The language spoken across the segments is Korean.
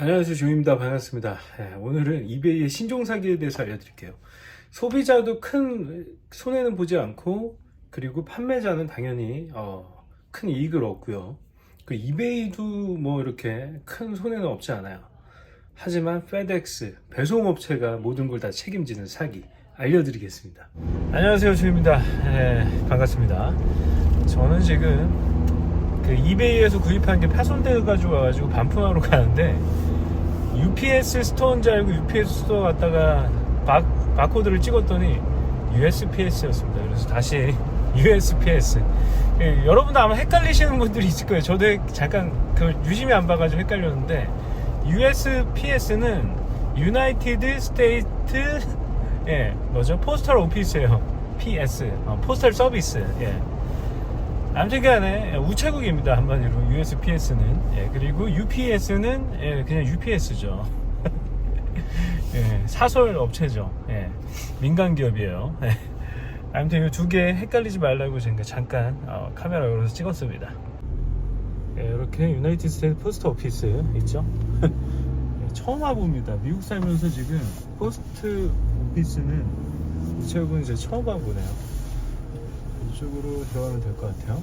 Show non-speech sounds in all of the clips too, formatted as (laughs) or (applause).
안녕하세요. 조입니다. 반갑습니다. 예, 오늘은 이베이의 신종 사기에 대해서 알려드릴게요. 소비자도 큰 손해는 보지 않고 그리고 판매자는 당연히 어, 큰 이익을 얻고요. 그 이베이도 뭐 이렇게 큰 손해는 없지 않아요. 하지만 페덱스 배송업체가 모든 걸 다 책임지는 사기 알려드리겠습니다. 안녕하세요. 조입니다. 예, 반갑습니다. 저는 지금 그 이베이에서 구입한 게 파손돼 가지고 와가지고 반품하러 가는데 UPS 스토어인 줄 알고 UPS 스토어 갔다가 바, 바코드를 찍었더니 USPS였습니다. 그래서 다시 (laughs) USPS. 예, 여러분도 아마 헷갈리시는 분들이 있을 거예요. 저도 잠깐 그 유심히 안 봐가지고 헷갈렸는데 USPS는 유나이티드 스테이트 예 뭐죠 포스털 오피스예요. PS 어, 포스털 서비스. 예. 아무튼 간에 우체국입니다. 한마디로 USPS는. 예, 그리고 UPS는 예, 그냥 UPS죠. (laughs) 예, 사설 업체죠. 예, 민간 기업이에요. 예. 아무튼 이 두 개 헷갈리지 말라고 제가 잠깐 어, 카메라 열어서 찍었습니다. 예, 이렇게 유나이티드 스테이트 포스트 오피스 있죠? (laughs) 예, 처음 와봅니다. 미국 살면서 지금 포스트 오피스는 우체국은 이제 처음 와보네요 이쪽으로 들어가면 될 것 같아요.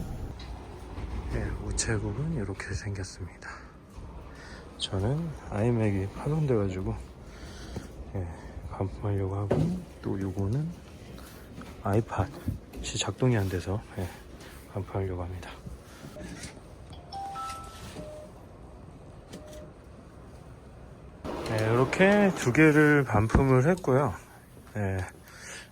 네, 우체국은 이렇게 생겼습니다. 저는 아이맥이 파손돼가지고 예, 반품하려고 하고 또 요거는 아이팟이 작동이 안 돼서 예, 반품하려고 합니다. 네, 이렇게 두 개를 반품을 했고요. 예,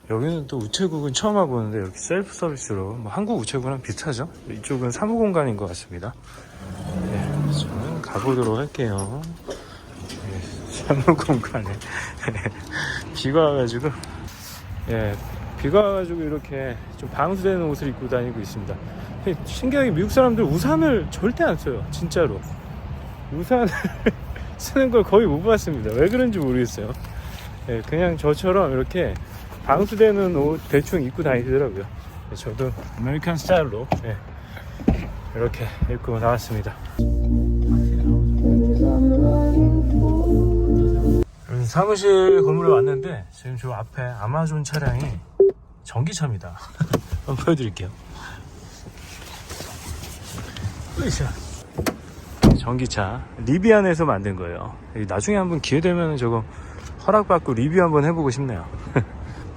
여기는 또 우체국은 처음 와보는데 이렇게 셀프 서비스로 뭐 한국 우체국이랑 비슷하죠? 이쪽은 사무 공간인 것 같습니다. 네, 저는 가보도록 할게요. 네, 사무 (laughs) 공간에 (laughs) 비가 와가지고 예, 비가 와가지고 이렇게 좀 방수되는 옷을 입고 다니고 있습니다. 신기하게 미국 사람들 우산을 절대 안 써요, 진짜로. 우산을 (laughs) 쓰는 걸 거의 못 봤습니다. 왜 그런지 모르겠어요. 예, 그냥 저처럼 이렇게 방수되는 옷 대충 입고 다니더라고요. 네, 저도 아메리칸 스타일로 예, 이렇게 입고 나왔습니다. 음, 사무실 건물에 왔는데 지금 저 앞에 아마존 차량이 전기차입니다. (laughs) 한번 보여드릴게요. 으쌰. 전기차 리비안에서 만든 거예요. 나중에 한번 기회 되면 저거 허락받고 리뷰 한번 해보고 싶네요.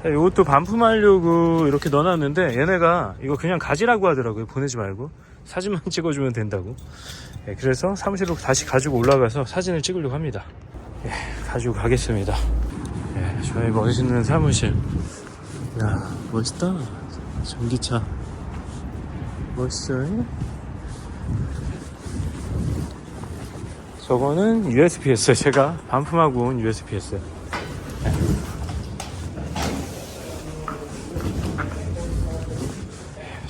이것도 반품하려고 이렇게 넣어놨는데 얘네가 이거 그냥 가지라고 하더라고요. 보내지 말고. 사진만 (laughs) 찍어주면 된다고. 예, 그래서 사무실로 다시 가지고 올라가서 사진을 찍으려고 합니다. 예, 가지고 가겠습니다. 예, 저희 멋있는 사무실. 야 멋있다. 전기차. 멋있어요? 저거는 USPS 제가 반품하고 온 USPS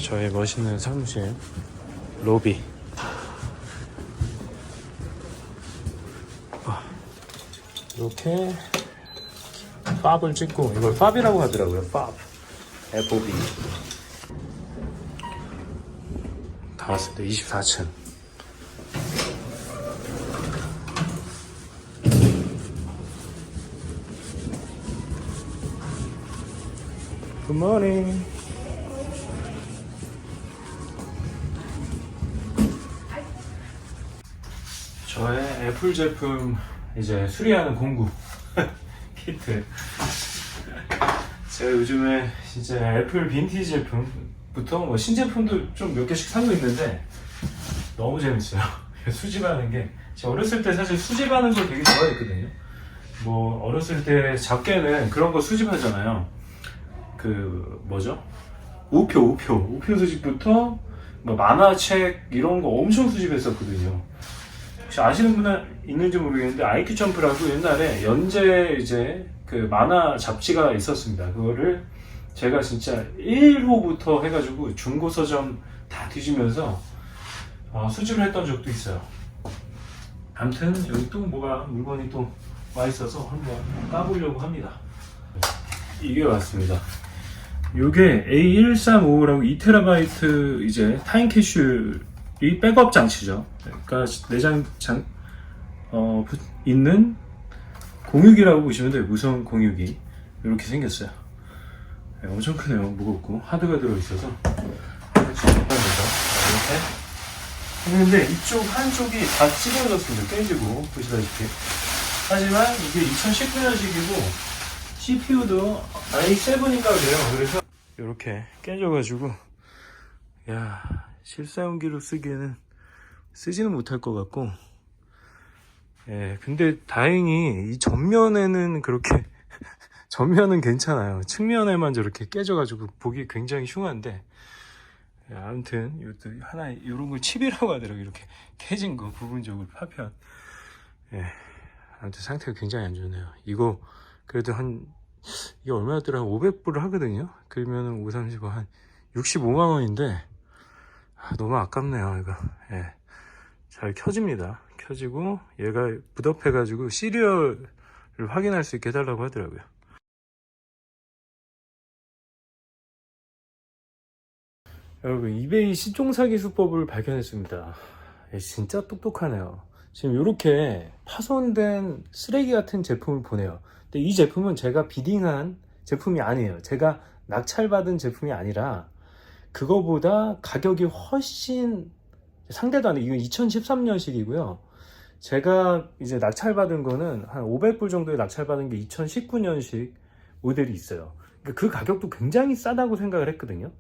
저의 멋있는 사무실 로비. 아, 이렇게 팝을 찍고 이걸 팝이라고 하더라고요 팝. FOB 다 왔습니다 24층. 굿모닝 저의 애플 제품 이제 수리하는 공구 (laughs) 키트. 제가 요즘에 진짜 애플 빈티지 제품부터 뭐 신제품도 좀 몇 개씩 사고 있는데 너무 재밌어요. (laughs) 수집하는 게. 제가 어렸을 때 사실 수집하는 걸 되게 좋아했거든요. 뭐 어렸을 때 작게는 그런 거 수집하잖아요. 그 뭐죠? 우표 우표. 우표 수집부터 뭐 만화책 이런 거 엄청 수집했었거든요 혹시 아시는 분 있는지 모르겠는데 아이큐 점프라고 옛날에 연재 이제 그 만화 잡지가 있었습니다. 그거를 제가 진짜 1호부터 해가지고 중고 서점 다 뒤지면서 어, 수집을 했던 적도 있어요. 아무튼 여기 또 뭐가 물건이 또 와 있어서 한번 까보려고 합니다. 이게 왔습니다. 요게 A1355라고 2TB 이제 타임 캐슐 이 백업 장치죠. 그러니까 내장 장, 어, 부- 있는 공유기라고 보시면 돼요. 무선 공유기 이렇게 생겼어요. 네, 엄청 크네요. 무겁고 하드가 들어있어서. 이렇게 했는데 이쪽 한쪽이 다 찢어졌습니다. 깨지고 보시다시피. 하지만 이게 2019년식이고 CPU도 i7인가 그래요. 그래서 이렇게 깨져가지고 야 실사용기로 쓰기에는 쓰지는 못할 것 같고. 예 근데 다행히 이 전면에는 그렇게 (laughs) 전면은 괜찮아요. 측면에만 저렇게 깨져가지고 보기 굉장히 흉한데. 예, 아무튼 이것도 하나 이런 걸 칩이라고 하더라고요. 이렇게 깨진 거 부분적으로 파편. 예 아무튼 상태가 굉장히 안 좋네요. 이거 그래도 한 이게 얼마였더라? 500불을 하거든요? 그러면은 5, 35, 한 65만 원인데 아, 너무 아깝네요 이거. 예. 잘 켜집니다. 켜지고 얘가 붓업해 가지고 시리얼을 확인할 수 있게 해달라고 하더라고요. 여러분 이베이 시종 사기 수법을 발견했습니다. 예, 진짜 똑똑하네요. 지금 이렇게 파손된 쓰레기 같은 제품을 보내요. 근데 이 제품은 제가 비딩한 제품이 아니에요. 제가 낙찰받은 제품이 아니라 그거보다 가격이 훨씬 상대도 안 돼. 이건 2013년식이고요. 제가 이제 낙찰받은 거는 한 500불 정도에 낙찰받은 게 2019년식 모델이 있어요. 그러니까 그 가격도 굉장히 싸다고 생각을 했거든요.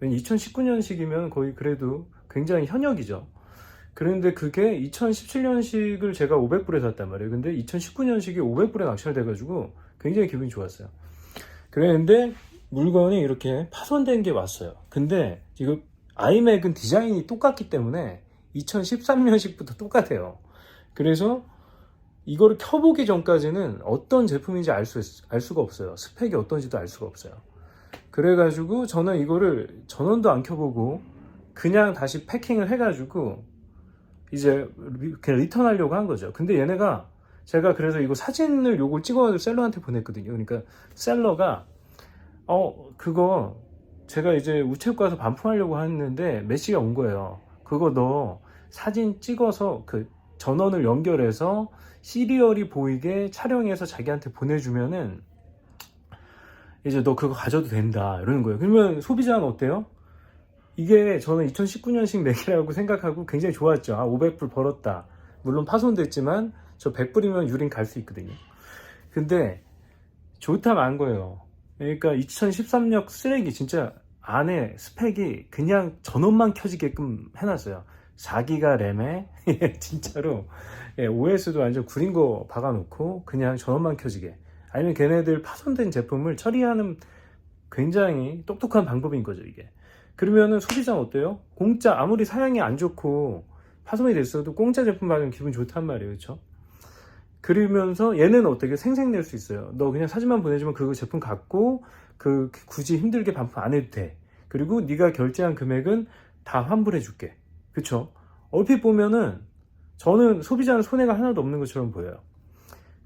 왜냐면 2019년식이면 거의 그래도 굉장히 현역이죠. 그런데 그게 2017년식을 제가 500불에 샀단 말이에요. 근데 2019년식이 500불에 낙찰돼가지고 굉장히 기분이 좋았어요. 그랬는데 물건이 이렇게 파손된 게 왔어요. 근데 지금 아이맥은 디자인이 똑같기 때문에 2013년식부터 똑같아요. 그래서 이거를 켜보기 전까지는 어떤 제품인지 알, 수, 알 수가 없어요. 스펙이 어떤지도 알 수가 없어요. 그래가지고 저는 이거를 전원도 안 켜보고 그냥 다시 패킹을 해가지고 이제 리- 그냥 리턴하려고 한 거죠. 근데 얘네가 제가 그래서 이거 사진을 요걸 찍어가지고 셀러한테 보냈거든요. 그러니까 셀러가 어 그거 제가 이제 우체국 가서 반품하려고 했는데 메시가 온 거예요. 그거 너 사진 찍어서 그 전원을 연결해서 시리얼이 보이게 촬영해서 자기한테 보내주면은 이제 너 그거 가져도 된다 이러는 거예요. 그러면 소비자는 어때요? 이게 저는 2019년식 맥이라고 생각하고 굉장히 좋았죠. 아 500불 벌었다. 물론 파손됐지만 저 100불이면 유린 갈 수 있거든요. 근데 좋다 만 거예요. 그러니까 2013년 쓰레기 진짜 안에 스펙이 그냥 전원만 켜지게끔 해놨어요. 4기가 램에 (laughs) 진짜로 예, OS도 완전 구린 거 박아놓고 그냥 전원만 켜지게 아니면 걔네들 파손된 제품을 처리하는 굉장히 똑똑한 방법인 거죠 이게 그러면은 소비자는 어때요? 공짜 아무리 사양이 안 좋고 파손이 됐어도 공짜 제품 받으면 기분 좋단 말이에요 그렇죠? 그러면서 얘는 어떻게 생색낼 수 있어요. 너 그냥 사진만 보내주면 그 제품 갖고 그 굳이 힘들게 반품 안 해도 돼. 그리고 네가 결제한 금액은 다 환불해 줄게. 그쵸? 얼핏 보면은 저는 소비자는 손해가 하나도 없는 것처럼 보여요.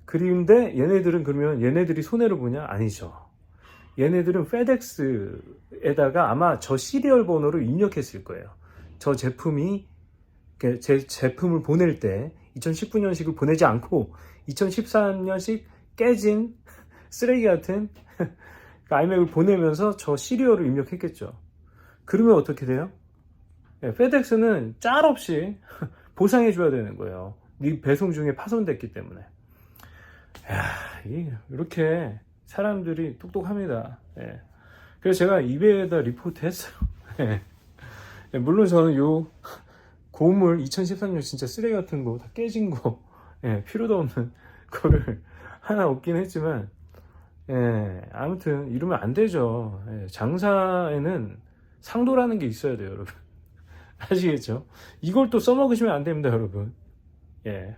그런데 얘네들은 그러면 얘네들이 손해를 보냐? 아니죠. 얘네들은 페덱스에다가 아마 저 시리얼 번호를 입력했을 거예요. 저 제품이 그제 제품을 보낼 때 2019년식을 보내지 않고 2013년식 깨진 쓰레기 같은 (laughs) 아이맥을 보내면서 저 시리얼을 입력했겠죠. 그러면 어떻게 돼요? 네, 페덱스는 짤 없이 (laughs) 보상해 줘야 되는 거예요. 네 배송 중에 파손됐기 때문에. 야, 이- 이렇게 사람들이 똑똑합니다. 예. 그래서 제가 이베이에다 리포트 했어요. 예. (laughs) 예, 물론 저는 요 고물 2013년 진짜 쓰레기 같은 거 다 깨진 거. 예, 필요도 없는 (laughs) 거를 하나 얻긴 했지만 예, 아무튼 이러면 안 되죠. 예, 장사에는 상도라는 게 있어야 돼요 여러분. (laughs) 아시겠죠? 이걸 또 써먹으시면 안 됩니다 여러분. 예